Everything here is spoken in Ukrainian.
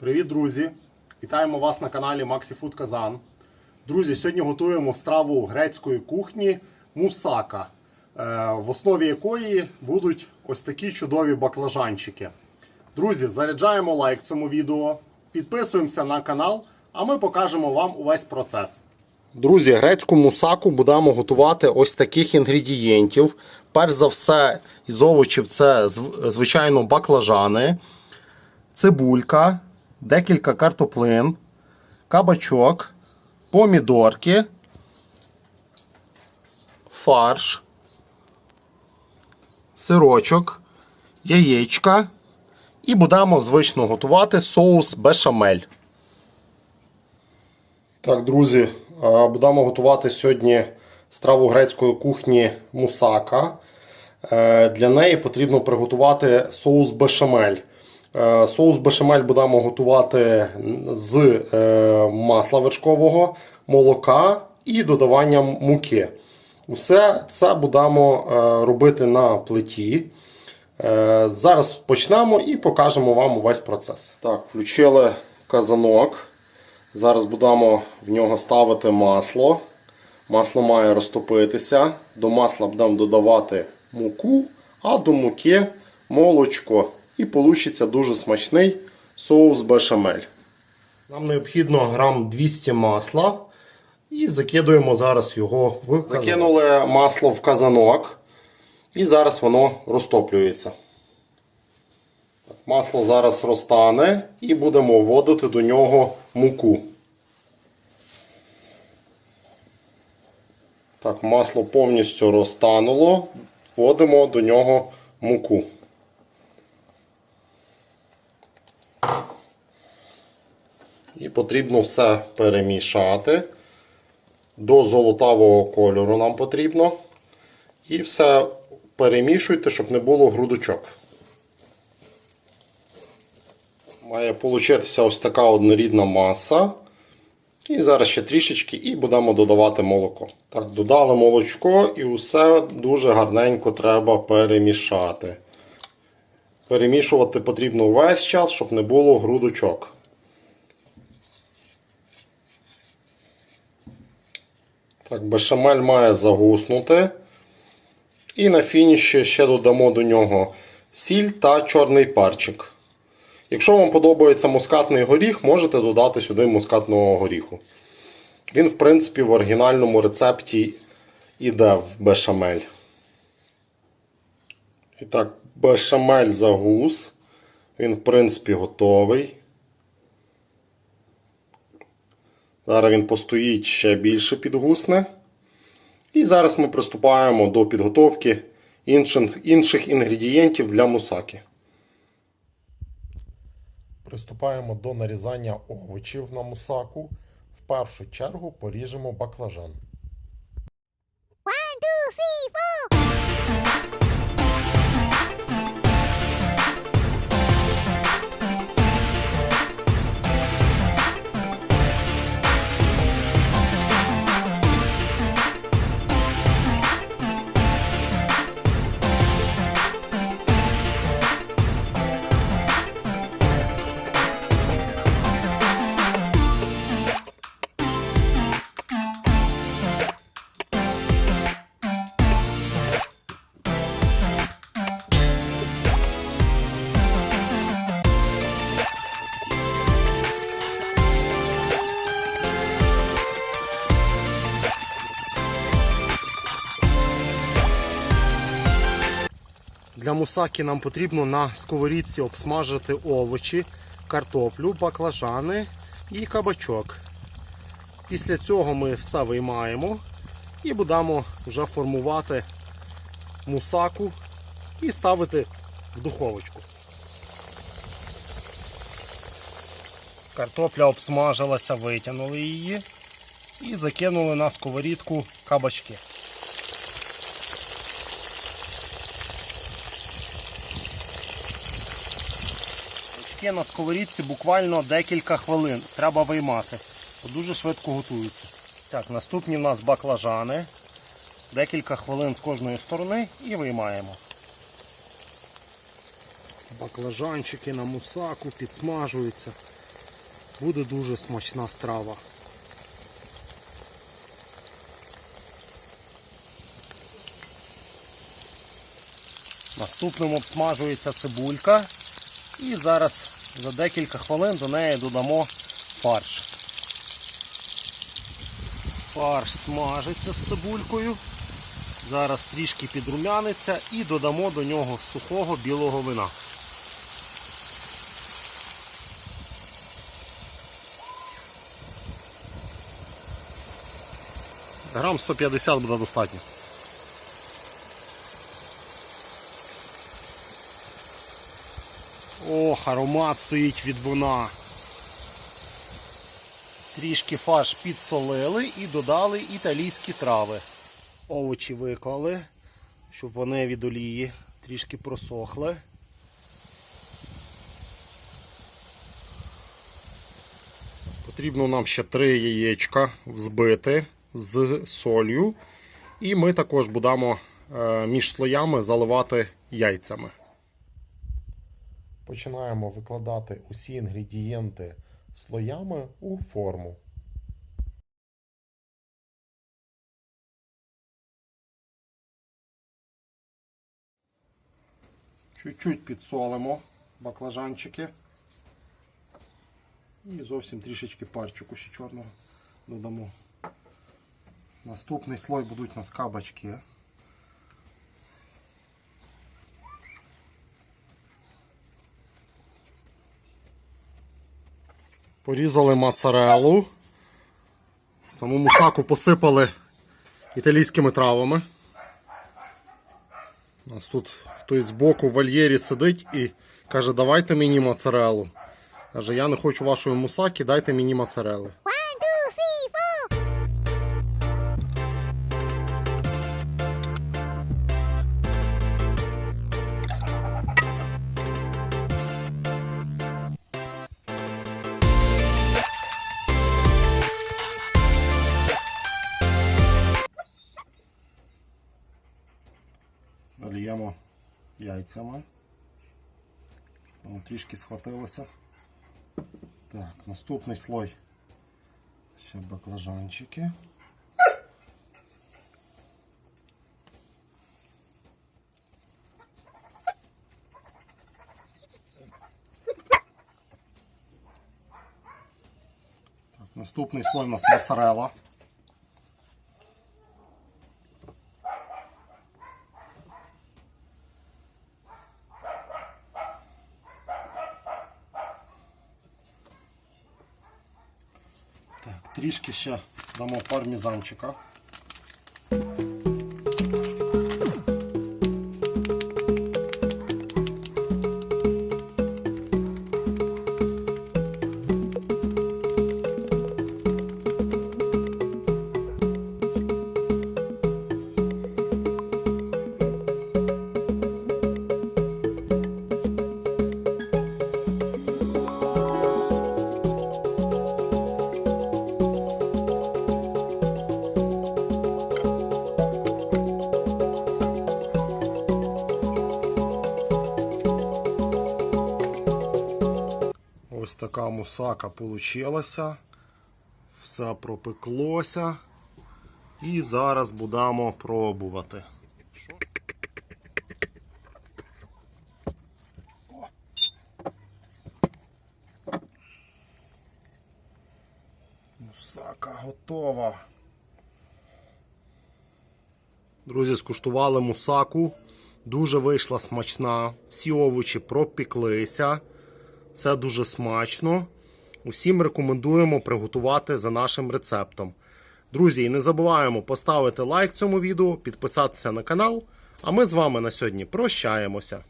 Привіт, друзі! Вітаємо вас на каналі MaxiFood Казан. Друзі, сьогодні готуємо страву грецької кухні мусака, е, в основі якої будуть ось такі чудові баклажанчики. Друзі, заряджаємо лайк цьому відео, підписуємося на канал, а ми покажемо вам увесь процес. Друзі, грецьку мусаку будемо готувати ось таких інгредієнтів. Перш за все, із овочів це звичайно баклажани цибулька, декілька картоплин, кабачок, помідорки, фарш, сирочок, яєчка і будемо звично готувати соус бешамель. Так, друзі, е, будемо готувати сьогодні страву грецької кухні мусака. Е, Для неї потрібно приготувати соус бешамель. Е, Соус бешамель будемо готувати з е, масла вершкового, молока і додаванням муки. Усе це будемо е, робити на плиті. Зараз почнемо і покажемо вам увесь процес. Так, включили казанок. Зараз будемо в нього ставити масло. Масло має розтопитися. До масла будемо додавати муку, а до муки молочко. І вийде дуже смачний соус бешамель. Нам необхідно грам 200 масла. І закидуємо зараз його в казанок. Закинули масло в казанок. І зараз воно розтоплюється. Так, Масло зараз розтане і будемо вводити до нього муку. Так, масло повністю розтануло. Вводимо до нього муку. І потрібно все перемішати. До золотавого кольору нам потрібно. І все перемішуйте, щоб не було грудочок. Має получитися ось така однорідна маса. І зараз ще трішечки і будемо додавати молоко. Так, додали молочко і усе дуже гарненько треба перемішати. Перемішувати потрібно весь час, щоб не було грудочок. Так, бешамель має загуснути. І на фініші ще додамо до нього сіль та чорний перчик. Якщо вам подобається мускатний горіх, можете додати сюди мускатного горіху. Він, в принципі, в оригінальному рецепті йде в бешамель. І так, бешамель загус. Він, в принципі, готовий. Зараз він постоїть ще більше підгусне. І зараз ми приступаємо до підготовки інших, інших інгредієнтів для мусаки. Приступаємо до нарізання овочів на мусаку. В першу чергу поріжемо баклажан. Для мусаки нам потрібно на сковорідці обсмажити овочі, картоплю, баклажани і кабачок. Після цього ми все виймаємо і будемо вже формувати мусаку і ставити в духовочку. Картопля обсмажилася, витягнули її і закинули на сковорідку кабачки. Таке на сковорідці буквально декілька хвилин. Треба виймати. Дуже швидко готується. Так, наступні в нас баклажани. Декілька хвилин з кожної сторони і виймаємо. Баклажанчики на мусаку підсмажуються. Буде дуже смачна страва. Наступним обсмажується цибулька. І зараз за декілька хвилин до неї додамо фарш. Фарш смажиться з цибулькою. Зараз трішки підрумяниться і додамо до нього сухого білого вина. Грам 150 буде достатньо. Ох, аромат стоїть від вина. Трішки фарш підсолили і додали італійські трави. Овочі виклали, щоб вони від олії трішки просохли. Потрібно нам ще три яєчка взбити з солью. І ми також будемо е, між слоями заливати яйцями. Починаємо викладати усі інгредієнти слоями у форму. Чуть-чуть підсолимо баклажанчики. І зовсім трішечки парчику ще чорного додамо. Наступний слой будуть у нас кабачки. Порізали моцарелу. Саму мусаку посипали італійськими травами. У нас тут хтось боку в вольєрі сидить і каже, давайте мені моцарелу. Каже, я не хочу вашої мусаки, дайте мені моцарели. Заліємо яйцями. Воно трішки схватилося. Так, наступний слой. Ще баклажанчики. Наступний слой у нас моцарелла. Трішки ще дамо пармізанчика. Така мусака получилася. Все пропеклося. І зараз будемо пробувати. Мусака готова. Друзі, скуштували мусаку. Дуже вийшла смачна. Всі овочі пропіклися. Все дуже смачно. Усім рекомендуємо приготувати за нашим рецептом. Друзі, і не забуваємо поставити лайк цьому відео, підписатися на канал. А ми з вами на сьогодні прощаємося.